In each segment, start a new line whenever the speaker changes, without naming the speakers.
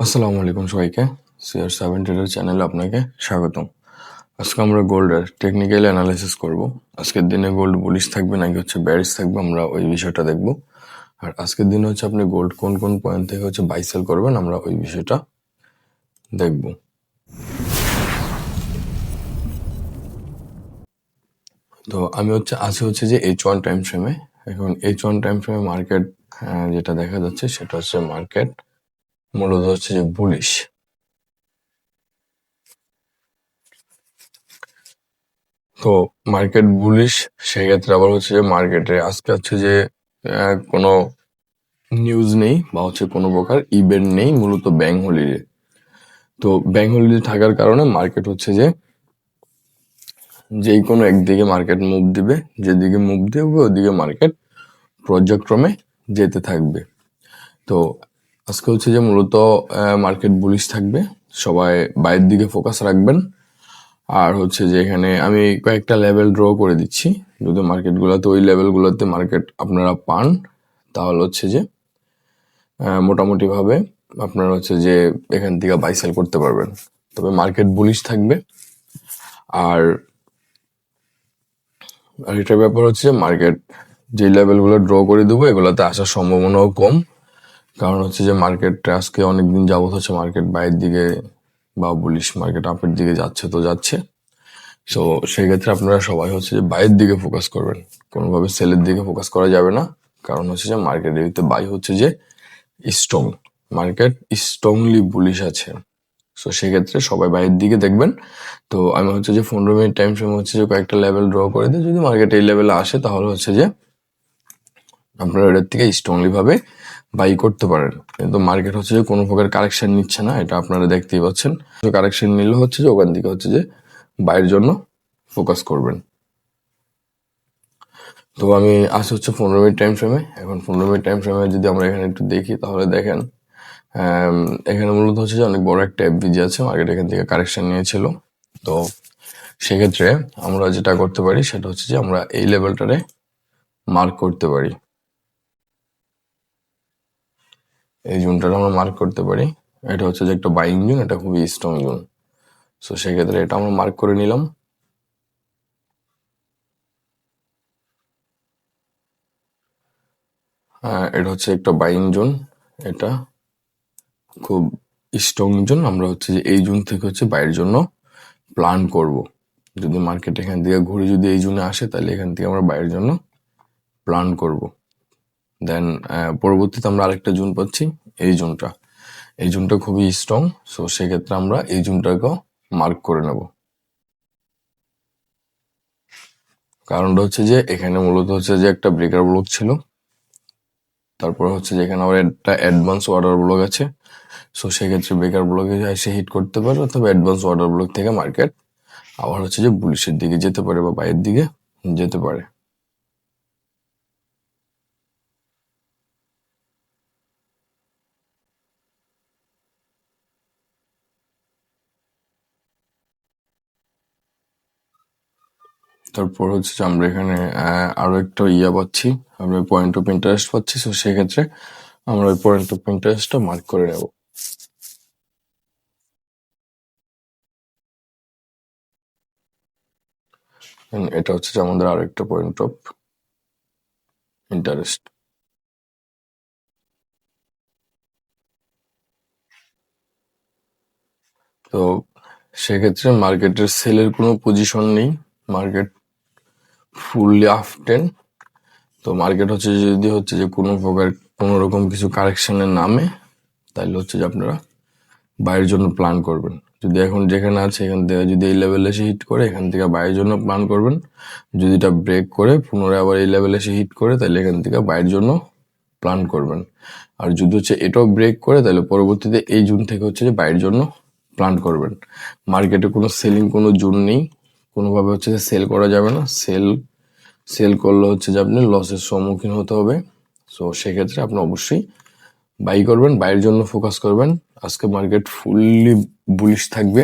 আসসালামু আলাইকুম সবাইকে। সিআর সেভেন ট্রেডার চ্যানেলে আপনাকে স্বাগতম। আজকে আমরা গোল্ডের টেকনিক্যাল অ্যানালাইসিস করব। আজকের দিনে গোল্ড বুলিশ থাকবে নাকি হচ্ছে ব্যারিস থাকবে আমরা ওই বিষয়টা দেখব। আর আজকের দিনে হচ্ছে আপনি গোল্ড কোন কোন পয়েন্ট থেকে হচ্ছে বাই সেল করবেন আমরা ওই বিষয়টা দেখব। তো আমি হচ্ছে, আছি হচ্ছে যে এইচ ওয়ান টাইম ফ্রেমে এখন এইচ ওয়ান টাইম ফ্রেমে মার্কেট যেটা দেখা যাচ্ছে সেটা হচ্ছে মার্কেট মূলত হচ্ছে যে বুলিশ তো মার্কেট বুলিশ সেক্ষেত্রে আবার হচ্ছে যে মার্কেটে আজকে হচ্ছে যে কোনো নিউজ নেই বা হচ্ছে কোনো প্রকার ইভেন্ট নেই, মূলত ব্যাংক হলিডে তো ব্যাংক হলিডে থাকার কারণে মার্কেট হচ্ছে যে যেই কোনো একদিকে মার্কেট মুভ দিবে, যেদিকে মুভ দিবে ওদিকে মার্কেট পর্যায়ক্রমে যেতে থাকবে। তো আজকে হচ্ছে যে মূলত মার্কেট বুলিশ থাকবে। সবাই বাইরের দিকে ফোকাস রাখবেন। আর হচ্ছে যে এখানে আমি কয়েকটা লেভেল ড্র করে দিচ্ছি। যদি মার্কেটগুলোতে ওই লেভেলগুলোতে মার্কেট আপনারা পান, তাহলে হচ্ছে যে মোটামুটিভাবে আপনারা হচ্ছে যে এখান থেকে বাই সেল করতে পারবেন। তবে মার্কেট বুলিশ থাকবে। আর আর এটার ব্যাপার হচ্ছে মার্কেট যে লেভেলগুলো ড্র করে দেবো, এগুলোতে আসার সম্ভাবনাও কম। কারণ হচ্ছে যে মার্কেট আজকে অনেকদিন যাবত হচ্ছে মার্কেট বাইরের দিকে বা বুলিশ মার্কেট আপের দিকে যাচ্ছে তো যাচ্ছে। সো সেক্ষেত্রে আপনারা সবাই হচ্ছে যে বাইরের দিকে ফোকাস করবেন। কোনোভাবে সেলের দিকে ফোকাস করা যাবে না। কারণ হচ্ছে যে মার্কেটের এদিকে বাই হচ্ছে যে স্ট্রং মার্কেট স্ট্রংলি বুলিশ আছে। সো সেক্ষেত্রে সবাই বাইরের দিকে দেখবেন। তো আমি হচ্ছে যে পনেরো মিনিট টাইম ফ্রেম হচ্ছে যে কয়েকটা লেভেল ড্র করে দিই। যদি মার্কেট এই লেভেলে আসে, তাহলে হচ্ছে যে আপনারা এটার থেকে স্ট্রংলি ভাবে বাই করতে পারেন। কিন্তু মার্কেট হচ্ছে যে কোনো প্রকার কারেকশন নিচ্ছে না, এটা আপনারা দেখতেই পাচ্ছেন। কারেকশন নিলে হচ্ছে যে ওখান থেকে হচ্ছে যে বাইয়ের জন্য ফোকাস করবেন। তো আমি আসি হচ্ছে পনেরো মিনিট টাইম ফ্রেমে এখন পনেরো মিনিট টাইম ফ্রেমে যদি আমরা এখানে একটু দেখি, তাহলে দেখেন এখানে মূলত হচ্ছে যে অনেক বড় একটা এফবিজি আছে মার্কেট এখান থেকে কারেকশন নিয়েছিল। তো সেক্ষেত্রে আমরা যেটা করতে পারি, সেটা হচ্ছে যে আমরা এই লেভেলটারে মার্ক করতে পারি। এই জোনটা আমরা মার্ক করতে পারি। এটা হচ্ছে যে একটা বাইং জোন এটা খুবই স্ট্রং জোন। সো সেক্ষেত্রে এটা আমরা মার্ক করে নিলাম। আহ, এটা হচ্ছে একটা বাইং জোন। এটা খুব স্ট্রং জোন। আমরা হচ্ছে যে এই জোন থেকে হচ্ছে বাইরের জন্য প্ল্যান করব। যদি মার্কেট এখান থেকে ঘুরে যদি এই জোনে আসে তাহলে এখান থেকে আমরা বাইরের জন্য প্ল্যান করব। দেন পরবর্তীতে আমরা আরেকটা জুন পাচ্ছি, এই জুনটা। এই জুনটা খুবই স্ট্রং সো সেক্ষেত্রে আমরা এই জোনটাকেও মার্ক করে নেব। কারণটা হচ্ছে যে, এখানে মূলত হচ্ছে যে একটা ব্রেকার ব্লক ছিল। তারপর হচ্ছে যে এখানে আবার একটা অ্যাডভান্স ওয়াটার ব্লক আছে। সো সেক্ষেত্রে ব্রেকার ব্লকে এসে হিট করতে পারে, অথবা অ্যাডভান্স ওয়াটার ব্লক থেকে মার্কেট আবার হচ্ছে যে পুলিশের দিকে যেতে পারে বা বাইরের দিকে যেতে পারে। তারপর হচ্ছে যে আমরা এখানে আরও একটা ইয়া পাচ্ছি। আমরা পয়েন্ট অফ ইন্টারেস্ট পাচ্ছি তো সেক্ষেত্রে আমরা ওই পয়েন্ট অফ ইন্টারেস্টটা মার্ক করে নেব। এটা হচ্ছে যে আমাদের আরও একটা পয়েন্ট অফ ইন্টারেস্ট তো সেক্ষেত্রে মার্কেটের সেলের কোনো পজিশন নেই। মার্কেট ফুললি আপ টেন তো মার্কেট হচ্ছে যদি হচ্ছে যে কোনো প্রকার কোনো রকম কিছু কারেকশনের নামে তাহলে হচ্ছে যে আপনারা বাইরের জন্য প্ল্যান করবেন। যদি এখন যেখানে আছে, এখান থেকে যদি এই লেভেলে এসে হিট করে, এখান থেকে বাইরের জন্য প্ল্যান করবেন। যদি এটা ব্রেক করে, পুনরায় আবার এই লেভেলে এসে হিট করে তাহলে এখান থেকে বাইরের জন্য প্ল্যান করবেন। আর যদি হচ্ছে এটাও ব্রেক করে তাহলে পরবর্তীতে এই জুন থেকে হচ্ছে যে বাইরের জন্য প্ল্যান করবেন। মার্কেটে কোনো সেলিং কোনো জুন নেই। কোনোভাবে হচ্ছে সেল করা যাবে না। সেল সেল করলে হচ্ছে যে আপনি লসের সম্মুখীন হতে হবে। সো সেক্ষেত্রে আপনি অবশ্যই বাই করবেন বাইরের জন্য ফোকাস করবেন। আজকে মার্কেট ফুললি বুলিশ থাকবে।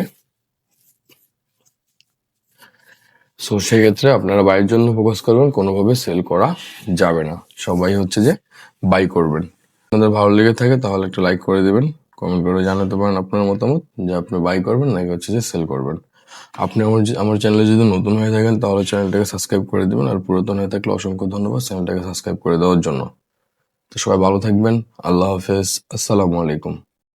সো সেক্ষেত্রে আপনারা বাইরের জন্য ফোকাস করবেন, কোনোভাবে সেল করা যাবে না। সবাই হচ্ছে যে বাই করবেন। আপনাদের ভালো লেগে থাকে তাহলে একটা লাইক করে দেবেন। কমেন্ট করে জানাতে পারেন আপনার মতামত যে আপনি বাই করবেন নাকি হচ্ছে যে সেল করবেন। আপনি আমার আমার চ্যানেলে যদি নতুন হয়ে থাকেন, তাহলে চ্যানেলটাকে সাবস্ক্রাইব করে দেবেন। আর পুরাতন হয়ে থাকলে অসংখ্য ধন্যবাদ চ্যানেলটাকে সাবস্ক্রাইব করে দেওয়ার জন্য। তো সবাই ভালো থাকবেন। আল্লাহ হাফেজ। আসসালামু আলাইকুম।